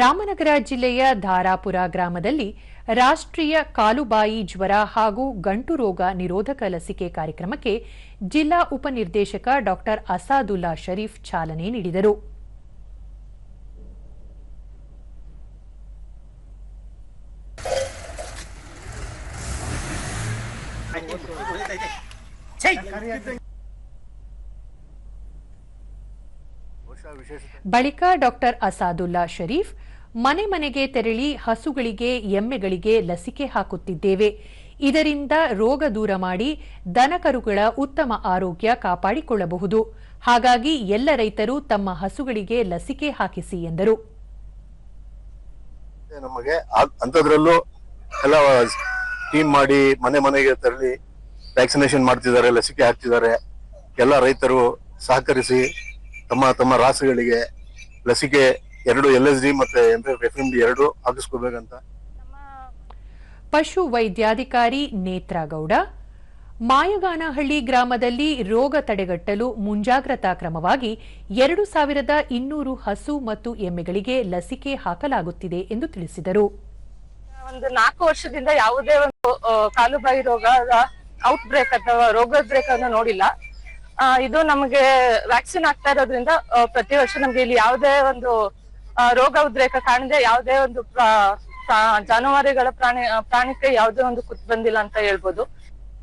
ರಾಮನಗರ ಜಿಲ್ಲೆಯ ಧಾರಾಪುರ ಗ್ರಾಮದಲ್ಲಿ ರಾಷ್ಟ್ರೀಯ ಕಾಲುಬಾಯಿ ಜ್ವರ ಹಾಗೂ ಗಂಟು ರೋಗ ನಿರೋಧಕ ಲಸಿಕೆ ಕಾರ್ಯಕ್ರಮಕ್ಕೆ ಜಿಲ್ಲಾ ಉಪನಿರ್ದೇಶಕ ಡಾ ಅಸಾದುಲ್ಲಾ ಶರೀಫ್ ಚಾಲನೆ ನೀಡಿದರು. ಬಳಿಕ ಡಾಕ್ಟರ್ ಅಸಾದುಲ್ಲಾ ಶರೀಫ್, ಮನೆ ಮನೆಗೆ ತೆರಳಿ ಹಸುಗಳಿಗೆ, ಎಮ್ಮೆಗಳಿಗೆ ಲಸಿಕೆ ಹಾಕುತ್ತಿದ್ದೇವೆ. ಇದರಿಂದ ರೋಗ ದೂರ ಮಾಡಿ ದನಕರುಗಳ ಉತ್ತಮ ಆರೋಗ್ಯ ಕಾಪಾಡಿಕೊಳ್ಳಬಹುದು. ಹಾಗಾಗಿ ಎಲ್ಲ ರೈತರು ತಮ್ಮ ಹಸುಗಳಿಗೆ ಲಸಿಕೆ ಹಾಕಿಸಿ ಎಂದರು. ನಮಗೆ ಅಂತದ್ರಲ್ಲೂ ಎಲ್ಲ ಟೀಮ್ ಮಾಡಿ ಮನೆ ಮನೆಗೆ ತೆರಳಿ ವ್ಯಾಕ್ಸಿನೇಷನ್ ಮಾಡ್ತಿದ್ದಾರೆ, ಲಸಿಕೆ ಹಾಕ್ತಿದ್ದಾರೆ. ಎಲ್ಲ ರೈತರು ಸಹಕರಿಸಿ ತಮ್ಮ ತಮ್ಮ ರಾಸುಗಳಿಗೆ ಲಸಿಕೆ ಎರಡು ಎಲ್ ಎಸ್ ಡಿ ಮತ್ತೆ ಎಫ್ ಎಂ ಡಿ ಎರಡು ಹಾಕಿಸ್ಕೋಬೇಕಂತ ಪಶು ವೈದ್ಯಾಧಿಕಾರಿ ನೇತ್ರಗೌಡ ಮಾಯಗಾನಹಳ್ಳಿ ಗ್ರಾಮದಲ್ಲಿ ರೋಗ ತಡೆಗಟ್ಟಲು ಮುಂಜಾಗ್ರತಾ ಕ್ರಮವಾಗಿ ಎರಡು ಸಾವಿರದ ಇನ್ನೂರು ಹಸು ಮತ್ತು ಎಮ್ಮೆಗಳಿಗೆ ಲಸಿಕೆ ಹಾಕಲಾಗುತ್ತಿದೆ ಎಂದು ತಿಳಿಸಿದರು. ಒಂದು ನಾಲ್ಕು ವರ್ಷದಿಂದ ಯಾವುದೇ ಒಂದು ಕಾಲುಬಾಯಿ ರೋಗದ ಔಟ್ ಬ್ರೇಕ್ ಅಥವಾ ರೋಗ ಬ್ರೇಕ್ ಅನ್ನು ನೋಡಿಲ್ಲ. ಇದು ನಮಗೆ ವ್ಯಾಕ್ಸಿನ್ ಆಗ್ತಾ ಇರೋದ್ರಿಂದ ಪ್ರತಿ ವರ್ಷ ನಮ್ಗೆ ಇಲ್ಲಿ ಯಾವುದೇ ಒಂದು ರೋಗ ಉದ್ರೇಕ ಕಾಣದೆ ಯಾವುದೇ ಒಂದು ಜಾನುವಾರುಗಳ ಪ್ರಾಣಿ ಪ್ರಾಣಿಕ್ಕೆ ಯಾವುದೇ ಒಂದು ಕುತ್ ಬಂದಿಲ್ಲ ಅಂತ ಹೇಳ್ಬೋದು.